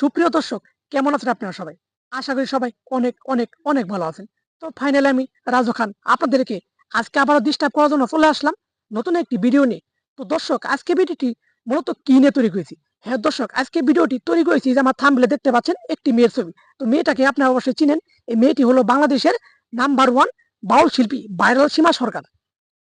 সুপ্রিয় দর্শক, কেমন আছেন আপনারা সবাই? আশা করি সবাই অনেক অনেক অনেক ভালো আছেন। তো ফাইনালি আমি রাজু খান আপনাদেরকে আজকে আবারও ডিস্টার্ব করার জন্য চলে আসলাম নতুন একটি ভিডিও নিয়ে। তো দর্শক, আজকে ভিডিওটি মূলত কি নিয়ে তৈরি করেছি? হ্যাঁ দর্শক, আজকে ভিডিওটি তৈরি করেছি যে আমার থাম্বলে দেখতে পাচ্ছেন একটি মেয়ের ছবি। তো মেয়েটাকে আপনারা অবশ্যই চিনেন। এই মেয়েটি হলো বাংলাদেশের নাম্বার ওয়ান বাউল শিল্পী ভাইরাল সীমা সরকার।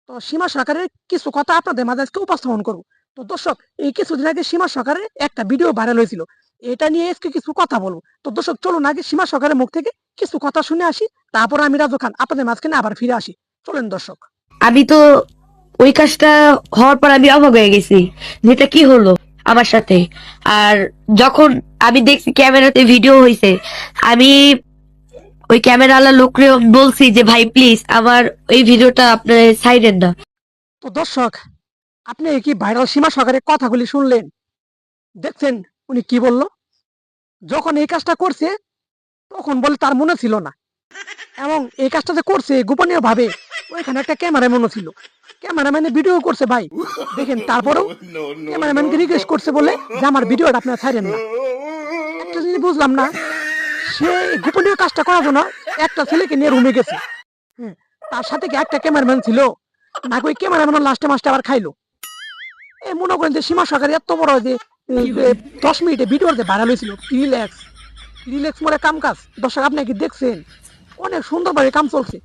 তো সীমা সরকারের কিছু কথা আপনাদের মাঝে আজকে উপস্থাপন করব। তো দর্শক, এই কিছুদিন আগে সীমা সরকারের একটা ভিডিও ভাইরাল হয়েছিল। এটা নিয়ে আজকে কিছু কথা বলব। তো দর্শক চলুন আগে সীমা সরকারের মুখ থেকে কিছু কথা শুনে আসি তারপর আমি রাজু খান আপনাদের মাঝখানে আবার ফিরে আসি। চলেন দর্শক। আমি তো ওই কাজটা হওয়ার পর আমি অবাক হয়ে গেছি যে এটা কি হলো আমার সাথে। আর যখন আমি দেখছি ক্যামেরাতে ভিডিও হয়েছে আমি ওই ক্যামেরাওয়ালা লোকরে বলছি যে ভাই প্লিজ আমার এই ভিডিওটা আপনার সাইডেন না। তো দর্শক আপনি কি ভাইরাল সীমা সরকারের কথাগুলি শুনলেন? দেখছেন উনি কি বলল? যখন এই কাজটা করছে তখন বলে তার মনে ছিল না। এবং এই কাজটা যে করছে গোপনীয় ভাবে ওইখানে একটা ক্যামেরা মনে ছিল। ক্যামেরাম্যানে ভিডিও করছে ভাই। দেখেন তারপরেও ক্যামেরাম্যানকে রিকোয়েস্ট করছে বলে যে আমার ভিডিওটা আপনারা ছাড়েন না। একটা জিনিস বুঝলাম না সে গোপনীয় কাজটা করার জন্য একটা ছেলেকে নিয়ে রুমে গেছে। হ্যাঁ, তার সাথে কি একটা ক্যামেরাম্যান ছিল? না ওই ক্যামেরাম্যান লাস্টে মাসটা আবার খাইলো? এই মনে করেন যে সীমা সরকার এত বড় যে দশ মিনিটে ভিডিও যে ভাইরাল হয়েছিল রিল্যাক্স রিল্যাক্স মনে কাম কাজ। দর্শক আপনি কি দেখছেন? অনেক সুন্দরভাবে কাম চলছে।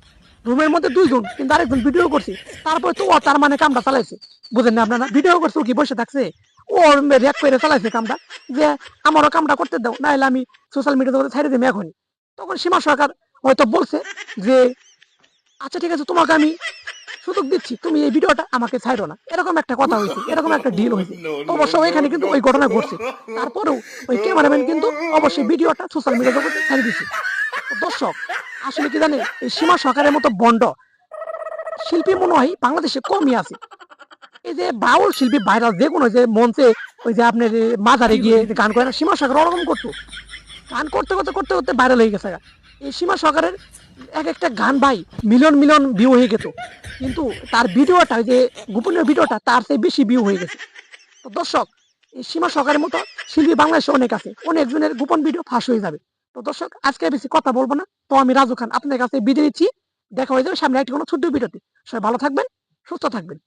রুমের মধ্যে দুইজন কিন্তু আরেকজন ভিডিও করছে। তারপরে তো ও তার মানে কামটা চালাইছে। বুঝেন না আপনারা? ভিডিও করছে কি বসে থাকছে? ও র্যাক করে চালাইছে কামটা যে আমারও কামটা করতে দাও নাহলে আমি সোশ্যাল মিডিয়াতে ছেড়ে দিই এখনই। তখন সীমা সরকার হয়তো বলছে যে আচ্ছা ঠিক আছে তোমাকে আমি সুযোগ দিচ্ছি তুমি এই ভিডিওটা আমাকে ছাড়ো না। এরকম একটা কথা হয়েছে এরকম একটা ডিল হয়েছে। অবশ্য এখানে কিন্তু ওই ঘটনা ঘটছে। তারপরেও ওই ক্যামেরাম্যান কিন্তু অবশ্যই ভিডিওটা সোশ্যাল মিডিয়া জগতে ছেড়ে দিচ্ছে দর্শক আসলে কি জানেন এই সীমা সরকারের মতো বন্ড শিল্পী মনে হয় বাংলাদেশে কমই আছে। এই যে বাউল শিল্পী ভাইরাল যে কোনো যে মঞ্চে ওই যে আপনার এ, মাজারে গিয়ে গান করে না সীমা সরকার ওরকম করতো। গান করতে করতে করতে করতে ভাইরাল হয়ে গেছে এই সীমা সরকারের এক একটা গান ভাই মিলন মিলন ভিউ হয়ে গেত কিন্তু তার ভিডিওটা যে গোপনীয় ভিডিওটা, তার চেয়ে বেশি ভিউ হয়ে গেছে। তো দর্শক, এই সীমা সকারের মতো শিল্পী বাংলাদেশে অনেক আছে অনেকজনের গোপন ভিডিও ফাঁস হয়ে যাবে। তো দর্শক, আজকে বেশি কথা বলব না, তো আমি রাজু খান আপনার কাছে বিদায় নিচ্ছি। দেখা হয়ে যাবে সামনে একটি কোনো ছোট্ট ভিডিওতে সবাই ভালো থাকবেন, সুস্থ থাকবেন।